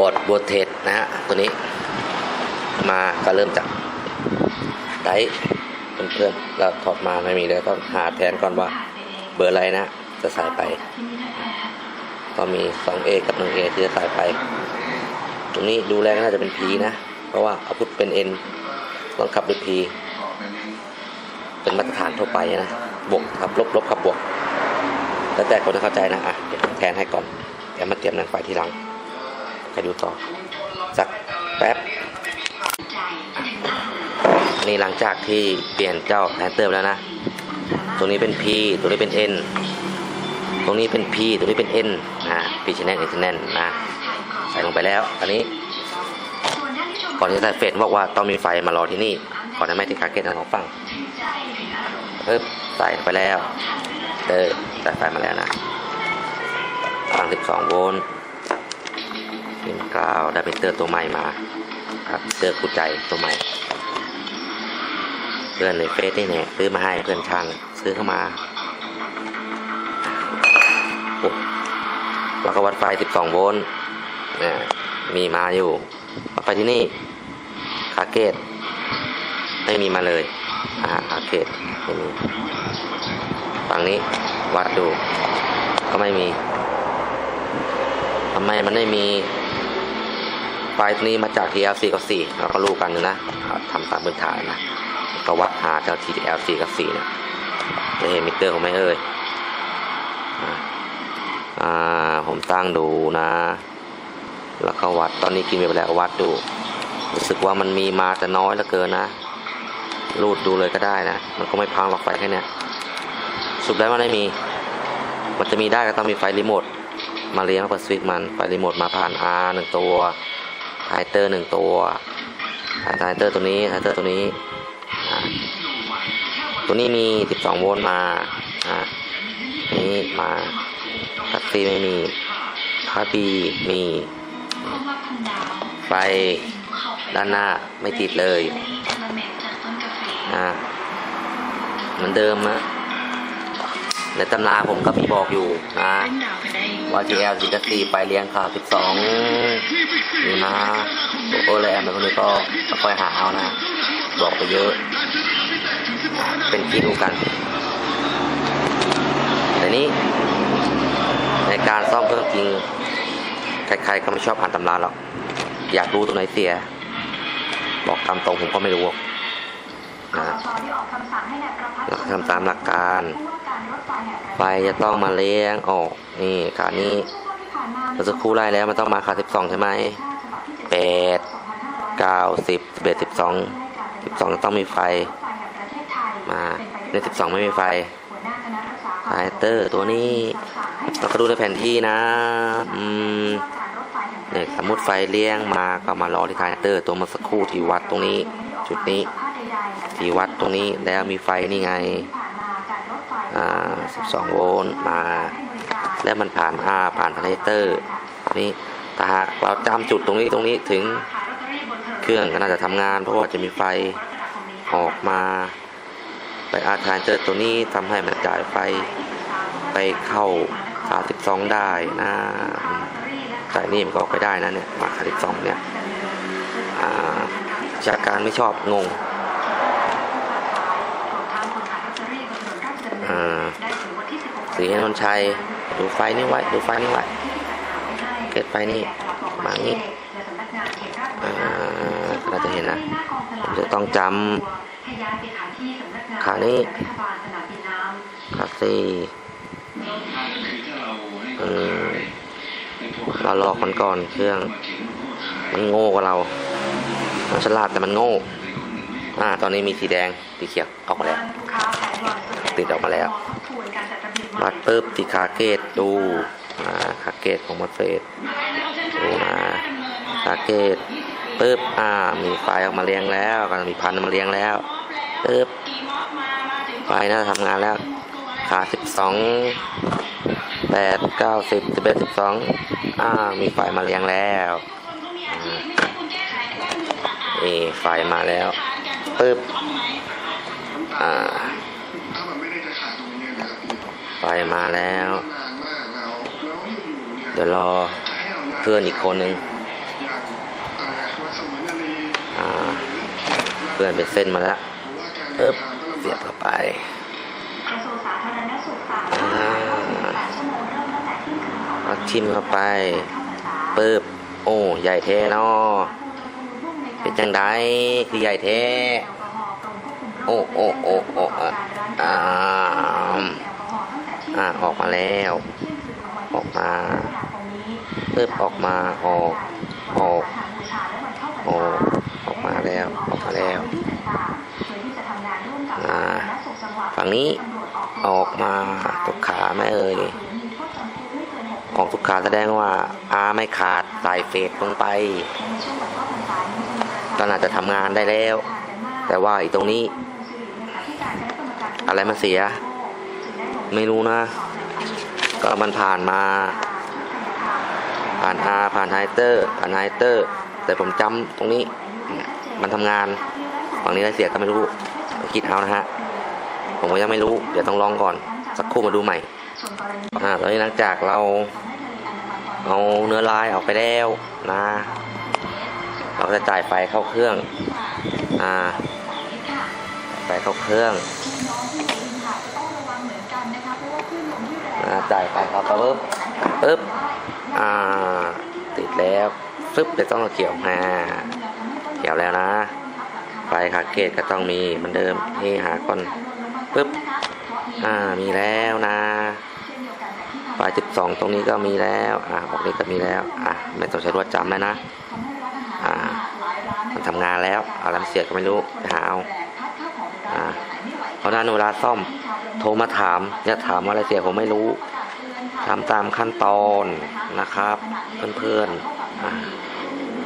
บอดบอร์ดเทสนะฮะตัวนี้ มาก็เริ่มจากไดร์เพื่อนๆเราถอดมาไม่มีเลยก็หาแทนก่อนว่าเบอร์อะไรนะ จะใส่ไป ก็มี 2A กับ 1A ที่จะใส่ไป ตรงนี้ดูแลก็น่าจะเป็น P นะ เพราะว่าเอาพุทเป็น N ต้องขับด้วย P เป็นมาตรฐานทั่วไปนะ บวกครับลบลบขับบวก แล้วแต่คนจะเข้าใจนะ อะแทนให้ก่อนเดี๋ยวมาเตรียมนางไฟทีหลัง ไปดูต่อ สักแป๊บ อันนี้หลังจากที่เปลี่ยนเจ้าแพนเตอร์แล้วนะ ตัวนี้เป็น P ตัวนี้เป็น N ตรงนี้เป็น P ตรงนี้เป็น N นะ P channel N channel นะ ใส่ลงไปแล้ว อันนี้ก่อนที่จะใส่เฟสบอกว่าต้องมีไฟมารอที่นี่ก่อนจะไม่ที่คาเกตนะลองฟังปึ๊บใส่ไปแล้ว เออใส่ไฟมาแล้วนะฟัง12 โวลต์ เป็นกราวได้เป็นเตอร์ตัวใหม่มาครับเตอร์คู่ใจตัวใหม่ เพื่อนในเฟซนี่เนี่ยซื้อมาให้เพื่อนช่างซื้อเข้ามาโอ้แล้วก็วัดไฟ 12 โวลต์เนี่ยมีมาอยู่วัดไฟที่นี่คาเกตไม่มีมาเลยอ่าคาเกตไม่มีฝั่งนี้วัดดูก็ไม่มีทำไมมันไม่มี ไฟตัวนี้มาจาก TLC กับ4เราก็รู้กันนะทำตามพื้นฐานนะก็วัดหาเจ้า TLC กับ 4 นะจะเห็นมิเตอร์ของไม่เอ่ยอ่าผมตั้งดูนะ แล้วก็วัดตอนนี้กินไปแล้ววัดดู รู้สึกว่ามันมีมาแต่น้อยเหลือเกินนะรูดดูเลยก็ได้นะ มันก็ไม่พังหรอกไฟแค่เนี้ยสุดแล้วมันไม่มี มันจะมีได้ก็ต้องมีไฟรีโมทมาเลี้ยงเปิดสวิตช์มัน ไฟรีโมทมาผ่าน R หนึ่งตัว ไฮเตอร์หนึ่งตัวไฮเตอร์ตัวนี้ไฮเตอร์ตัวนี้ ตัวนี้มี 12 โวลต์มาอ่านี้มาคัสซีไม่มีคาบีมี ไฟด้านหน้าไม่ติดเลย อ่า เหมือนเดิมนะ ในตำราผมก็มีบอกอยู่นะว่า GL สิกสีไปเลี้ยงข่าว12นี่นะโอแลมแบบนี้ก็ค่อยหาเอานะ บอกไปเยอะ เป็นที่รู้กันแต่นี้ ในการซ่อมเครื่องจริง ใครๆก็ไม่ชอบอ่านตำราหรอก อยากรู้ตรงไหนเสีย บอกตามตรงผมก็ไม่รู้นะหลักทำตามหลักการ ไฟจะต้องมาเลี้ยงออก นี่ขานี้เราจะครู่ไล่แล้วมันต้องมาขา12ใช่ไหมแปดเก้าสิบสิบเอ็ดสิบสองสิบสองต้องมีไฟ มาในสิบสองไม่มีไฟไฮเตอร์ตัวนี้เราก็ดูในแผนที่นะ อืมเนี่ยสมมติไฟเลี้ยงมาก็มารอที่คาเตอร์ตัวมาสักครู่ที่วัดตรงนี้ จุดนี้ ที่วัดตรงนี้แล้วมีไฟนี่ไง 12 โวลต์มา แล้วมันผ่าน R ผ่านคาเตอร์นี่ถ้าหากเราจำจุดตรงนี้ตรงนี้ถึงเครื่องก็น่าจะทำงาน เพราะว่าจะมีไฟออกมาไปอาคารเตอร์ตัวนี้ทำให้มันจ่ายไฟไปเข้าขา12ได้นะสายนี่มันก็ออกไปได้นะเนี่ยมาขา12เนี่ยอาจากการไม่ชอบงงอ่า สีนนชัยดูไฟนี่ไว้ดูไฟนี่ไว้เกิดไฟนี่มางี้เราจะเห็นนะผมจะต้องจำขานี้ขาสี่เราลอกมันก่อนเครื่อง มันโง่กว่าเรา มันฉลาดแต่มันโง่ อ่า ตอนนี้มีสีแดงสีเขียวออกมาแล้ว ติดออกมาแล้ว วัดปุ๊บที่คาเกตดูอ่าคาเกตของมัดเฟสดูนะคาเกตปุ๊บอ่ามีไฟออกมาเลี้ยงแล้วก็มีพันมาเลี้ยงแล้วปุ๊บไฟน่าจะทำงานแล้ว ขาสิบสองแปดเก้าสิบสิบเอ็ดสิบสองอ่ามีไฟมาเลี้ยงแล้วนี่ไฟมาแล้วปึ๊บอ่า ไฟมาแล้ว เดี๋ยวรอเพื่อนอีกคนหนึ่งอ่าเพื่อนเป็นเส้นมาแล้วปึ๊บเสียบเข้าไปกระทรวงสาธารณสุขฝากอ่า48ชั่วโมงเริ่มตั้งแต่เที่ยงคืนของเอาชิมเข้าไปเข้าพรรษาปึ๊บโอ้ใหญ่แท้เนาะผู้ตรวจผู้ร่วมในการเป็นจังไดคือใหญ่แท้แอลกอฮอล์กรมควบคุมโรคโอ้โอ้โอ้โอ้อะอ่าแอ่าออกมาแล้ว ออกมาเพิ่มออกมาออกออกออกออกมาแล้วออกมาแล้วอ่าฝั่งนี้ออกมาตุกขาไม่เอ่ยของตุกขาแสดงว่าอาไม่ขาดสายเฟดลงไปตอนอาจจะทำงานได้แล้ว แต่ว่าอีตรงนี้ อะไรมาเสีย ไม่รู้นะ ก็มันผ่านมา ผ่านอาผ่านไฮเตอร์ ผ่านไฮเตอร์ แต่ผมจำตรงนี้ มันทำงาน ฝั่งนี้ได้เสียก็ไม่รู้คิดเอานะฮะ ผมก็ยังไม่รู้ เดี๋ยวต้องลองก่อน สักครู่มาดูใหม่อ่าตอนนี้หลังจากเรา เอาเนื้อลายออกไปแล้วนะ เราก็จะจ่ายไฟเข้าเครื่อง อ่า ไฟเข้าเครื่อง อ่า จ่ายไฟเข้าไปปึ๊บปึ๊บอ่าติดแล้วปึ๊บเดี๋ยวต้องเอาเกี่ยวมาเกี่ยวแล้วนะไฟขาเกตก็ต้องมีเหมือนเดิมนี่หาก่อนปึ๊บอ่ามีแล้วนะไฟ12ตรงนี้ก็มีแล้วอ่าออกนี้ก็มีแล้วอะไม่ต้องใช้รวดจำแล้วนะอ่ามันทำงานแล้วอะไรเสียก็ไม่รู้ไปหาเอาอ่าเพราะนั้นเวลาซ่อม โทรมาถามอย่าถามอะไรเสียผมไม่รู้ทำตามขั้นตอนนะครับ เพื่อนๆอ่า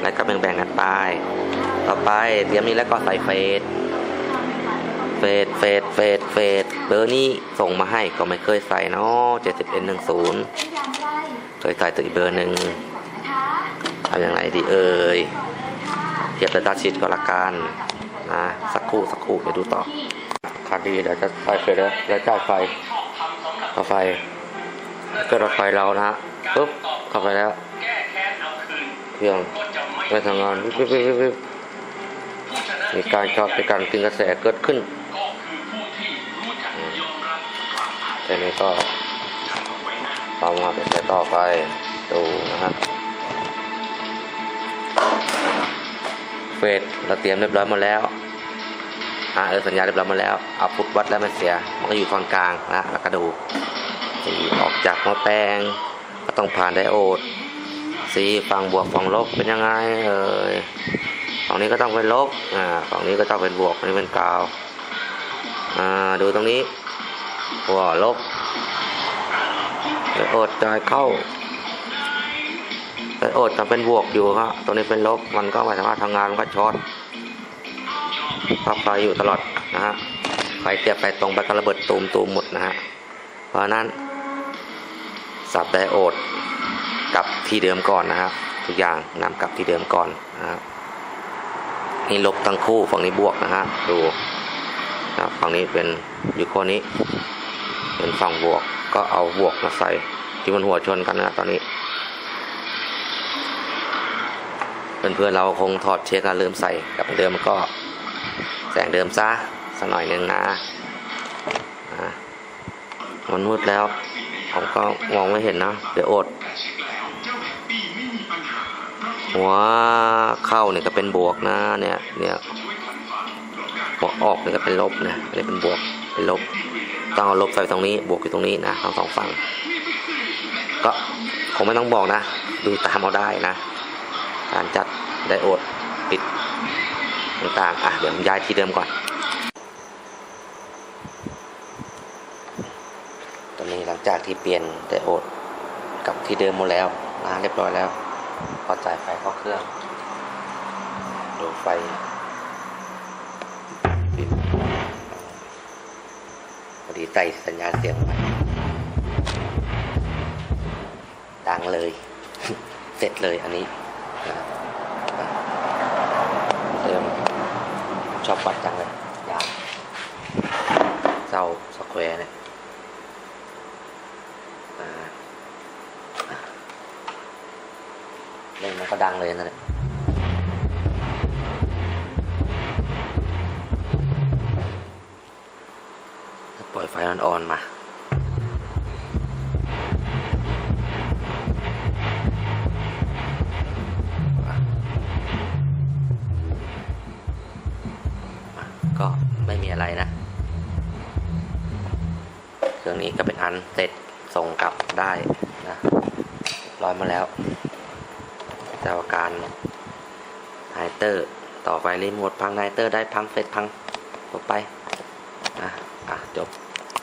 แล้วก็แบ่งๆกันไป ต่อไปเตรียมนี้แล้วก็ใส่เฟสเฟสเฟสเฟสเฟสเบอร์นี้ส่งมาให้ก็ไม่เคยใส่เนาะ70 n 1 0เคยใส่ตัวอีกเบอร์หนึ่งทำอย่างไรดีเอ่ยเทียบแต่ดัชชิดก็ละกันนะสักครู่สักครู่เดี๋ยวดูต่อันดีเดี๋ยวจะใส่เฟสแล้วเดี๋ยวจ่ายไฟเข้าไฟก็รถไฟเรานะฮะปุ๊บเข้าไปแล้วเครื่องไม่ทำงานวิบวิบวิบวิบมีการช็อตมีการกินกระแสเกิดขึ้นอืมทีนี้ก็เอามาเป็นสายต่อไปดูนะฮะเฟสเราเตรียมเรียบร้อยหมดแล้ว อ่าเออสัญญาณเรียบร้อยมดแล้วเอาพุทวัดแล้วมันเสีย มันก็อยู่ตอนกลางนะแล้วก็ดูสีออกจากหม้อแปลงก็ต้องผ่านไดโอดสีฝั่งบวกฝั่งลบเป็นยังไงเอ่ยฝั่งนี้ก็ต้องเป็นลบอ่าฝั่งนี้ก็ต้องเป็นบวกฝั่งนี้เป็นกาวอ่าดูตรงนี้หัวลบไปอดจอยเข้าไปอดจะเป็นบวกอยู่ครับตรงนี้เป็นลบมันก็ไม่สามารถทำงานมันก็ช็อต ก็ไฟอยู่ตลอดนะฮะไฟเสียบไปตรงไปก็ระเบิดตูมตูมหมดนะฮะเพราะนั้น สับไดโอดกลับที่เดิมก่อนนะครับทุกอย่างนำกลับที่เดิมก่อนนะครับนี่ลบทั้งคู่ฝั่งนี้บวกนะฮะดูนะฝั่งนี้เป็นอยู่ข้อนี้ เป็นฝั่งบวกก็เอาบวกมาใส่ที่มันหัวชนกันนะตอนนี้เพื่อนๆเราคงถอดเช็คแล้วลืมใส่กลับเหมือนเดิมก็ แสงเดิมซะสักหน่อยหนึ่งนะอะมันมืดแล้ว ผมก็มองไม่เห็นนะ เดี๋ยวอดหัวเข้าเนี่ยก็เป็นบวกนะเนี่ยเนี่ยหัวออกเนี่ยก็เป็นลบนะอันนี้เป็นบวกเป็นลบต้องเอาลบใส่ตรงนี้บวกอยู่ตรงนี้นะทั้งสองฝั่งก็คงไม่ต้องบอกนะ ดูตามเอาได้นะ การจัดไดโอดปิด ต่างๆอะเดี๋ยวผมย้ายที่เดิมก่อนตอนนี้หลังจากที่เปลี่ยนไดโอดกับที่เดิมหมดแล้วนะเรียบร้อยแล้ว พอจ่ายไฟเข้าเครื่องดูไฟปิดพอดีใส่สัญญาณเสียงไปดังเลย เสร็จเลยอันนี้นะครับ ชอบวัดจังเลยยาวเศร้าสแควร์เนี่ยเล่นมันก็ดังเลยนั่นแหละปล่อยไฟอ่อนๆมา ก็ไม่มีอะไรนะเครื่องนี้ก็เป็นอันเสร็จส่งกลับได้นะร้อยมาแล้วแต่ว่าการไฮเตอร์ต่อไปรีโมทพังไฮเตอร์ได้พังเสร็จพังจบไปอะอะจบ